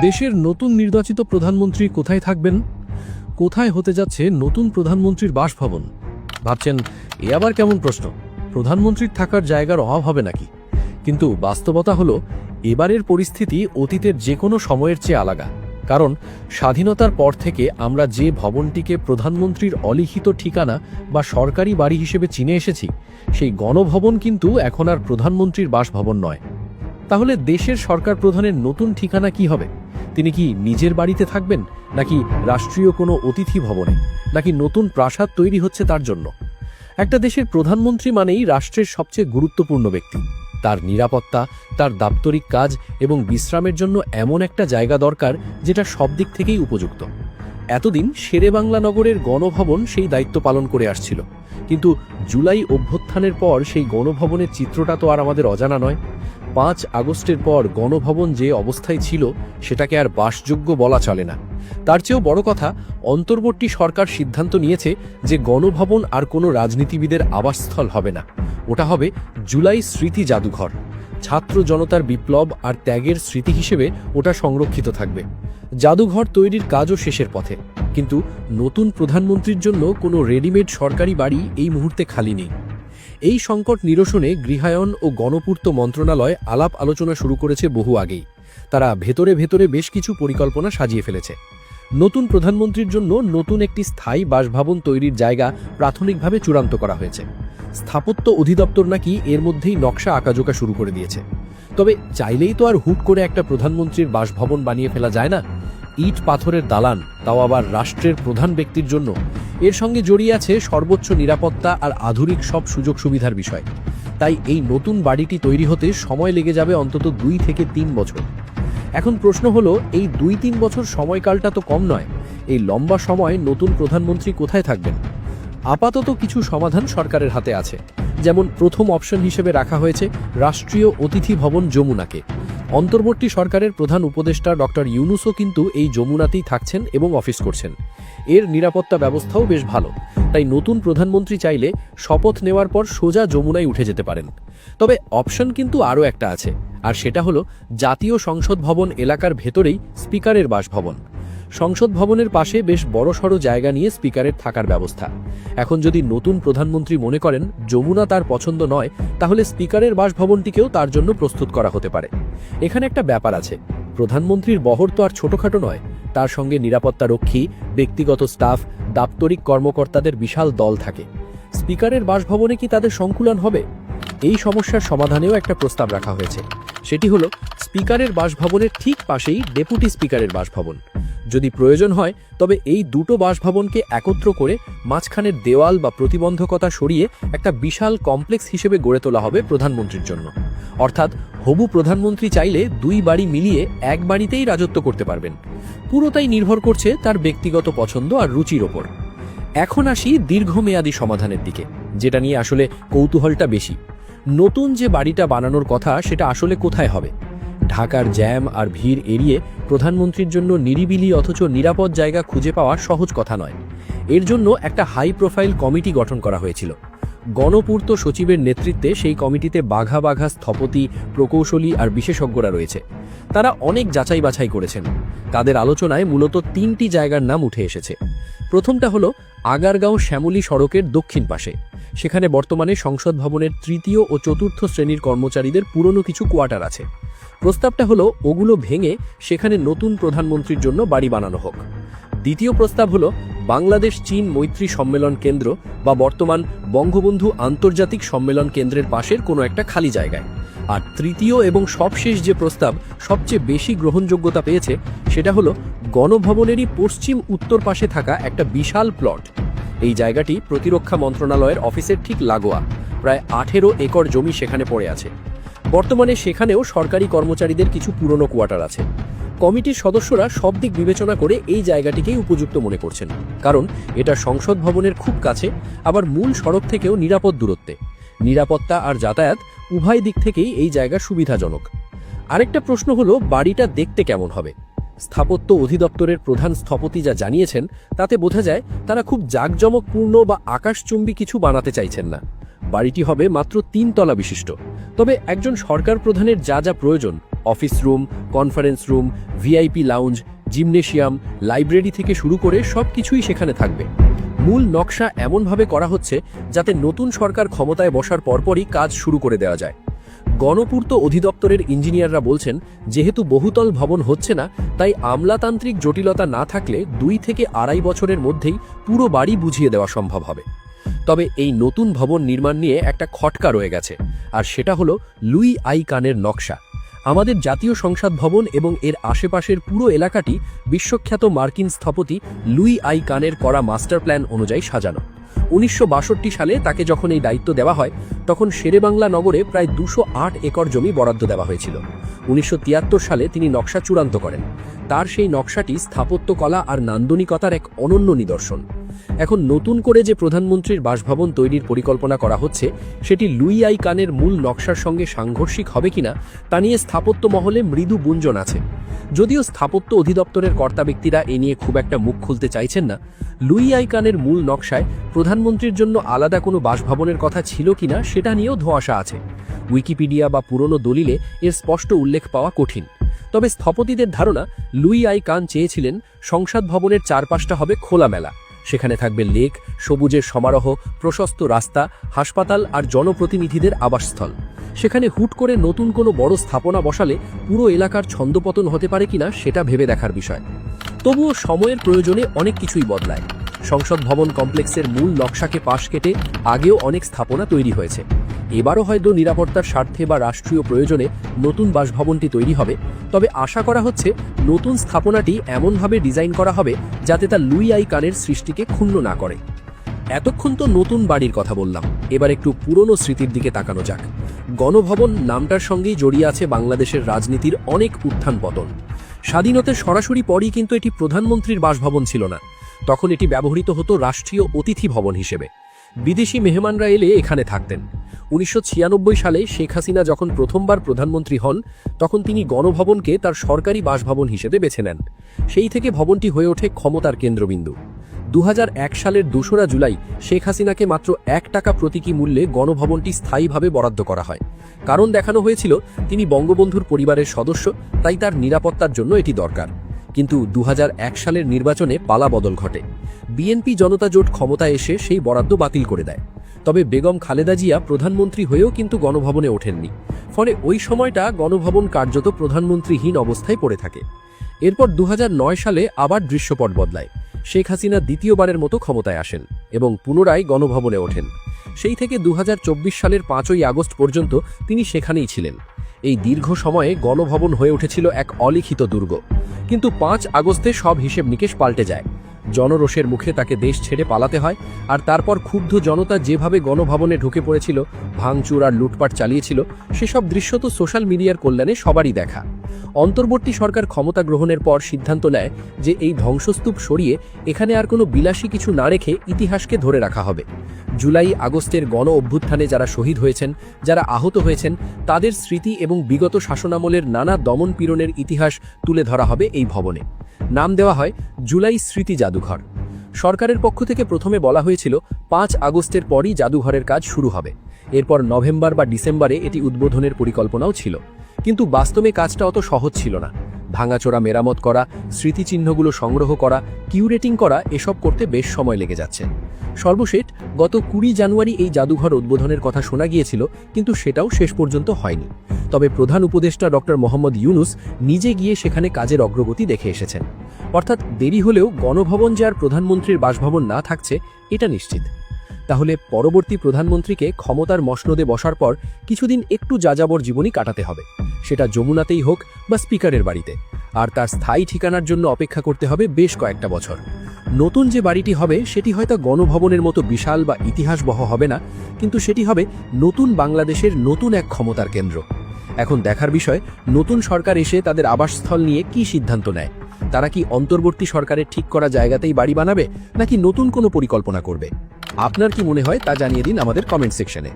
দেশের নতুন নির্বাচিত প্রধানমন্ত্রী কোথায় থাকবেন? কোথায় হতে যাচ্ছে নতুন প্রধানমন্ত্রীর বাসভবন? ভাবছেন, এ আবার কেমন প্রশ্ন? প্রধানমন্ত্রীর থাকার জায়গার অভাব হবে নাকি? কিন্তু বাস্তবতা হলো, এবারের পরিস্থিতি অতীতের যে কোনো সময়ের চেয়ে আলাদা। কারণ, স্বাধীনতার পর থেকে আমরা যে ভবনটিকে প্রধানমন্ত্রীর অলিখিত ঠিকানা বা সরকারি বাড়ি হিসেবে চিনে এসেছি, সেই গণভবন কিন্তু এখন আর প্রধানমন্ত্রীর বাসভবন নয়। তাহলে দেশের সরকার প্রধানের নতুন ঠিকানা কি হবে? তিনি কি নিজের বাড়িতে থাকবেন, নাকি রাষ্ট্রীয় কোনো অতিথি ভবনে, নাকি নতুন প্রাসাদ তৈরি হচ্ছে তার জন্য? একটা দেশের প্রধানমন্ত্রী মানেই রাষ্ট্রের সবচেয়ে গুরুত্বপূর্ণ ব্যক্তি। তার নিরাপত্তা, তার দাপ্তরিক কাজ এবং বিশ্রামের জন্য এমন একটা জায়গা দরকার যেটা সব দিক থেকেই উপযুক্ত। এতদিন শেরেবাংলা নগরের গণভবন সেই দায়িত্ব পালন করে আসছিল। কিন্তু জুলাই অভ্যুত্থানের পর সেই গণভবনের চিত্রটা তো আর আমাদের অজানা নয়। পাঁচ আগস্টের পর গণভবন যে অবস্থায় ছিল, সেটাকে আর বাসযোগ্য বলা চলে না। তার চেয়েও বড় কথা, অন্তর্বর্তী সরকার সিদ্ধান্ত নিয়েছে যে গণভবন আর কোনো রাজনীতিবিদের আবাসস্থল হবে না। ওটা হবে জুলাই স্মৃতি জাদুঘর। ছাত্র জনতার বিপ্লব আর ত্যাগের স্মৃতি হিসেবে ওটা সংরক্ষিত থাকবে। জাদুঘর তৈরির কাজও শেষের পথে। কিন্তু নতুন প্রধানমন্ত্রীর জন্য কোনো রেডিমেড সরকারি বাড়ি এই মুহূর্তে খালি নেই। এই সংকট নিরসনে গৃহায়ন ও গণপূর্ত মন্ত্রণালয় আলাপ আলোচনা শুরু করেছে বহু আগেই। তারা ভেতরে ভেতরে বেশ কিছু পরিকল্পনা সাজিয়ে ফেলেছে। নতুন প্রধানমন্ত্রীর জন্য নতুন একটি স্থায়ী বাসভবন তৈরির জায়গা প্রাথমিকভাবে চূড়ান্ত করা হয়েছে। স্থাপত্য অধিদপ্তর নাকি এর মধ্যেই নকশা আঁকাজোকা শুরু করে দিয়েছে। তবে চাইলেই তো আর হুট করে একটা প্রধানমন্ত্রীর বাসভবন বানিয়ে ফেলা যায় না। ইট পাথরের দালান, তাও আবার রাষ্ট্রের প্রধান ব্যক্তির জন্য। এর সঙ্গে জড়িয়ে আছে সর্বোচ্চ নিরাপত্তা আর আধুনিক সব সুযোগ সুবিধার বিষয়। তাই এই নতুন বাড়িটি তৈরি হতে সময় লেগে যাবে অন্তত দুই থেকে তিন বছর। এখন প্রশ্ন হলো, এই দুই তিন বছর সময়কালটা তো কম নয়, এই লম্বা সময় নতুন প্রধানমন্ত্রী কোথায় থাকবেন? আপাতত কিছু সমাধান সরকারের হাতে আছে, যেমন প্রথম অপশন হিসেবে রাখা হয়েছে রাষ্ট্রীয় অতিথি ভবন যমুনাকে। অন্তর্বর্তী সরকারের প্রধান উপদেষ্টা ডক্টর ইউনুসও কিন্তু এই যমুনাতেই থাকছেন এবং অফিস করছেন। এর নিরাপত্তা ব্যবস্থাও বেশ ভালো। তাই নতুন প্রধানমন্ত্রী চাইলে শপথ নেওয়ার পর সোজা যমুনায় উঠে যেতে পারেন। তবে অপশন কিন্তু আরও একটা আছে, আর সেটা হলো জাতীয় সংসদ ভবন এলাকার ভেতরেই স্পিকারের বাসভবন। সংসদ ভবনের পাশে বেশ বড়সড় জায়গা নিয়ে স্পিকারের থাকার ব্যবস্থা। এখন যদি নতুন প্রধানমন্ত্রী মনে করেন যমুনা তার পছন্দ নয়, তাহলে স্পিকারের বাসভবনটিকেও তার জন্য প্রস্তুত করা হতে পারে। এখানে একটা ব্যাপার আছে প্রধানমন্ত্রীর বহর তো আর ছোটখাটো নয়। তার সঙ্গে নিরাপত্তা রক্ষী ব্যক্তিগত স্টাফ, দাপ্তরিক কর্মকর্তাদের বিশাল দল থাকে। স্পিকারের বাসভবনে কি তাদের সংকুলন হবে? এই সমস্যার সমাধানেও একটা প্রস্তাব রাখা হয়েছে। সেটি হলো, স্পিকারের বাসভবনের ঠিক পাশেই ডেপুটি স্পিকারের বাসভবন। যদি প্রয়োজন হয়, তবে এই দুটো বাসভবনকে একত্র করে মাঝখানের দেওয়াল বা প্রতিবন্ধকতা সরিয়ে একটা বিশাল কমপ্লেক্স হিসেবে গড়ে তোলা হবে প্রধানমন্ত্রীর জন্য। অর্থাৎ হবু প্রধানমন্ত্রী চাইলে দুই বাড়ি মিলিয়ে এক বাড়িতেই রাজত্ব করতে পারবেন। পুরোটাই নির্ভর করছে তার ব্যক্তিগত পছন্দ আর রুচির ওপর। এখন আসি দীর্ঘমেয়াদী সমাধানের দিকে, যেটা নিয়ে আসলে কৌতূহলটা বেশি। নতুন যে বাড়িটা বানানোর কথা, সেটা আসলে কোথায় হবে? ঢাকার জ্যাম আর ভিড় এড়িয়ে প্রধানমন্ত্রীর জন্য নিরিবিলি অথচ নিরাপদ জায়গা খুঁজে পাওয়া সহজ কথা নয়। এর জন্য একটা হাই প্রোফাইল কমিটি গঠন করা হয়েছিল। গণপূর্ত সচিবের নেতৃত্বে সেই কমিটিতে বাঘা বাঘা স্থপতি, প্রকৌশলী আর বিশেষজ্ঞরা রয়েছে। তারা অনেক যাচাই বাছাই করেছেন। তাদের আলোচনায় মূলত তিনটি জায়গার নাম উঠে এসেছে। প্রথমটা হলো আগারগাঁও শ্যামলী সড়কের দক্ষিণ পাশে। সেখানে বর্তমানে সংসদ ভবনের তৃতীয় ও চতুর্থ শ্রেণির কর্মচারীদের পুরনো কিছু কোয়ার্টার আছে। প্রস্তাবটা হলো, ওগুলো ভেঙে সেখানে নতুন প্রধানমন্ত্রীর জন্য বাড়ি বানানো হোক। দ্বিতীয় প্রস্তাব হলো, বাংলাদেশ চীন মৈত্রী সম্মেলন কেন্দ্র বা বর্তমান বঙ্গবন্ধু আন্তর্জাতিক সম্মেলন কেন্দ্রের পাশের কোনো একটা খালি জায়গায়। আর তৃতীয় এবং সবশেষ যে প্রস্তাব সবচেয়ে বেশি গ্রহণযোগ্যতা পেয়েছে, সেটা হলো, গণভবনেরই পশ্চিম উত্তর পাশে থাকা একটা বিশাল প্লট। এই জায়গাটি প্রতিরক্ষা মন্ত্রণালয়ের অফিসের ঠিক লাগোয়া, প্রায় আঠেরো একর জমি সেখানে পড়ে আছে। বর্তমানে সেখানেও সরকারি কর্মচারীদের কিছু পুরনো কোয়ার্টার আছে। কমিটির সদস্যরা সব দিক বিবেচনা করে এই জায়গাটিকেই উপযুক্ত মনে করছেন। কারণ এটা সংসদ ভবনের খুব কাছে, আবার মূল সড়ক থেকেও নিরাপদ দূরত্বে। নিরাপত্তা আর যাতায়াত উভয় দিক থেকেই এই জায়গা সুবিধাজনক। আরেকটা প্রশ্ন হলো, বাড়িটা দেখতে কেমন হবে? স্থাপত্য অধিদপ্তরের প্রধান স্থপতি যা জানিয়েছেন, তাতে বোঝা যায় তারা খুব জাঁকজমকপূর্ণ বা আকাশচুম্বী কিছু বানাতে চাইছেন না। বাড়িটি হবে মাত্র তিন তলা বিশিষ্ট। তবে একজন সরকার প্রধানের যা যা প্রয়োজন, office room, conference room, VIP lounge, gymnasium, library থেকে শুরু করে সব কিছুই সেখানে থাকবে। মূল নকশা এমনভাবে করা হচ্ছে যাতে নতুন সরকার ক্ষমতায় বসার পরপরই কাজ শুরু করে দেওয়া যায়। গণপূর্ত অধিদপ্তরের ইঞ্জিনিয়াররা বলছেন, যেহেতু বহুতল ভবন হচ্ছে না, তাই আমলাতান্ত্রিক জটিলতা না থাকলে দুই থেকে আড়াই বছরের মধ্যেই পুরো বাড়ি বুঝিয়ে দেওয়া সম্ভব হবে। তবে এই নতুন ভবন নির্মাণ নিয়ে একটা খটকা রয়ে গেছে, আর সেটা হলো লুই আই কানের নকশা। আমাদের জাতীয় সংসদ ভবন এবং এর আশেপাশের পুরো এলাকাটি বিশ্বখ্যাত মার্কিন স্থপতি লুই আই কানের করা মাস্টার প্ল্যান অনুযায়ী সাজানো। উনিশশো বাষট্টি সালে তাকে যখন এই দায়িত্ব দেওয়া হয়, তখন শেরেবাংলা নগরে প্রায় দুশো একর জমি বরাদ্দ দেওয়া হয়েছিল। উনিশশো তিয়াত্তর সালে তিনি নকশা চূড়ান্ত করেন। তার সেই নকশাটি স্থাপত্যকলা আর নান্দনিকতার এক অনন্য নিদর্শন। এখন নতুন করে যে প্রধানমন্ত্রীর বাসভবন তৈরির পরিকল্পনা করা হচ্ছে, সেটি লুই আই কানের মূল নকশার সঙ্গে সাংঘর্ষিক হবে কিনা, তা নিয়ে স্থাপত্য মহলে মৃদু গুঞ্জন আছে। যদিও স্থাপত্য অধিদপ্তরের কর্তা ব্যক্তিরা এ নিয়ে খুব একটা মুখ খুলতে চাইছেন না, লুই আই কানের মূল নকশায় প্রধানমন্ত্রীর জন্য আলাদা কোনো বাসভবনের কথা ছিল কিনা সেটা নিয়েও ধোঁয়াশা আছে। উইকিপিডিয়া বা পুরনো দলিলে এর স্পষ্ট উল্লেখ পাওয়া কঠিন। তবে স্থপতিদের ধারণা, লুই আই কান চেয়েছিলেন সংসদ ভবনের চারপাশটা হবে খোলামেলা। সেখানে থাকবে লেক, সবুজের সমারোহ, প্রশস্ত রাস্তা, হাসপাতাল আর জনপ্রতিনিধিদের আবাসস্থল। সেখানে হুট করে নতুন কোনো বড় স্থাপনা বসালে পুরো এলাকার ছন্দপতন হতে পারে কিনা সেটা ভেবে দেখার বিষয়। তবুও সময়ের প্রয়োজনে অনেক কিছুই বদলায়। সংসদ ভবন কমপ্লেক্সের মূল নকশাকে পাশ কেটে আগেও অনেক স্থাপনা তৈরি হয়েছে। এবারও হয়তো নিরাপত্তার স্বার্থে বা রাষ্ট্রীয় প্রয়োজনে নতুন বাসভবনটি তৈরি হবে, তবে আশা করা হচ্ছে নতুন স্থাপনাটি এমনভাবে ডিজাইন করা হবে যাতে তা লুই আই কানের সৃষ্টিকে ক্ষুণ্ণ না করে। এতক্ষণ তো নতুন বাড়ির কথা বললাম, এবার একটু পুরনো স্মৃতির দিকে তাকানো যাক। গণভবন নামটার সঙ্গেই জড়িয়ে আছে বাংলাদেশের রাজনীতির অনেক উত্থান পতন। স্বাধীনতার সরাসরি পরই কিন্তু এটি প্রধানমন্ত্রীর বাসভবন ছিল না, তখন এটি ব্যবহৃত হতো রাষ্ট্রীয় অতিথি ভবন হিসেবে। বিদেশি মেহমানরা এলে এখানে থাকতেন। উনিশশো ছিয়ানব্বই সালে শেখ হাসিনা যখন প্রথমবার প্রধানমন্ত্রী হন, তখন তিনি গণভবনকে তার সরকারি বাসভবন হিসেবে বেছে নেন। সেই থেকে ভবনটি হয়ে ওঠে ক্ষমতার কেন্দ্রবিন্দু। দু হাজার এক সালের দোসরা জুলাই শেখ হাসিনাকে মাত্র এক টাকা প্রতীকী মূল্যে গণভবনটি স্থায়ীভাবে বরাদ্দ করা হয়। কারণ দেখানো হয়েছিল, তিনি বঙ্গবন্ধুর পরিবারের সদস্য, তাই তার নিরাপত্তার জন্য এটি দরকার। কিন্তু দু হাজার এক সালের নির্বাচনে পালা বদল ঘটে। বিএনপি জনতা জোট ক্ষমতায় এসে সেই বরাদ্দ বাতিল করে দেয়। তবে বেগম খালেদা জিয়া প্রধানমন্ত্রী হয়েও কিন্তু গণভবনে ওঠেননি। ফলে ওই সময়টা গণভবন কার্যত প্রধানমন্ত্রীহীন অবস্থায় পড়ে থাকে। এরপর দু হাজার নয় সালে আবার দৃশ্যপট বদলায়। শেখ হাসিনা দ্বিতীয়বারের মতো ক্ষমতায় আসেন এবং পুনরায় গণভবনে ওঠেন। সেই থেকে দু হাজার চব্বিশ সালের পাঁচই আগস্ট পর্যন্ত তিনি সেখানেই ছিলেন। এই দীর্ঘ সময়ে গণভবন হয়ে উঠেছিল এক অলিখিত দুর্গ। কিন্তু পাঁচ আগস্টে সব হিসেব নিকেশ পাল্টে যায়। জনরোষের মুখে তাকে দেশ ছেড়ে পালাতে হয় আর তারপর ক্ষুব্ধ জনতা যেভাবে গণভবনে ঢুকে পড়েছিল, ভাঙচুর আর লুটপাট চালিয়েছিল, সেসব দৃশ্য তো সোশ্যাল মিডিয়ার কল্যাণে সবারই দেখা। অন্তর্বর্তী সরকার ক্ষমতা গ্রহণের পর সিদ্ধান্ত নেয় যে এই ধ্বংসস্তূপ সরিয়ে এখানে আর কোনো বিলাসী কিছু না রেখে ইতিহাসকে ধরে রাখা হবে। জুলাই আগস্টের গণ অভ্যুত্থানে যারা শহীদ হয়েছেন, যারা আহত হয়েছেন, তাদের স্মৃতি এবং বিগত শাসনামলের নানা দমন পীড়নের ইতিহাস তুলে ধরা হবে এই ভবনে। নাম দেওয়া হয় জুলাই স্মৃতি জাদুঘর। সরকারের পক্ষ থেকে প্রথমে বলা হয়েছিল, পাঁচ আগস্টের পরই জাদুঘরের কাজ শুরু হবে। এরপর নভেম্বর বা ডিসেম্বরে এটি উদ্বোধনের পরিকল্পনাও ছিল। কিন্তু বাস্তবে কাজটা অত সহজ ছিল না। ভাঙাচোরা মেরামত করা, স্মৃতিচিহ্নগুলো সংগ্রহ করা, কিউরেটিং করা, এসব করতে বেশ সময় লেগে যাচ্ছে। সর্বশেষ, গত কুড়ি জানুয়ারি এই জাদুঘর উদ্বোধনের কথা শোনা গিয়েছিল, কিন্তু সেটাও শেষ পর্যন্ত হয়নি। তবে প্রধান উপদেষ্টা ডক্টর মোহাম্মদ ইউনুস নিজে গিয়ে সেখানে কাজের অগ্রগতি দেখে এসেছেন। অর্থাৎ দেরি হলেও গণভবন যে আর প্রধানমন্ত্রীর বাসভবন না থাকছে, এটা নিশ্চিত। তাহলে পরবর্তী প্রধানমন্ত্রীকে ক্ষমতার মসনদে বসার পর কিছুদিন একটু যাযাবর জীবনই কাটাতে হবে। সেটা যমুনাতেই হোক বা স্পিকারের বাড়িতে। আর তার স্থায়ী ঠিকানার জন্য অপেক্ষা করতে হবে বেশ কয়েকটা বছর। নতুন যে বাড়িটি হবে, সেটি হয়তো গণভবনের মতো বিশাল বা ইতিহাসবহ হবে না, কিন্তু সেটি হবে নতুন বাংলাদেশের নতুন এক ক্ষমতার কেন্দ্র। এখন দেখার বিষয়, নতুন সরকার এসে তাদের আবাসস্থল নিয়ে কি সিদ্ধান্ত নেয়? তারা কি অন্তর্বর্তী সরকারের ঠিক করা জায়গাতেই বাড়ি বানাবে, নাকি নতুন কোনো পরিকল্পনা করবে? আপনার কি মনে হয় তা জানিয়ে দিন আমাদের কমেন্ট সেকশনে।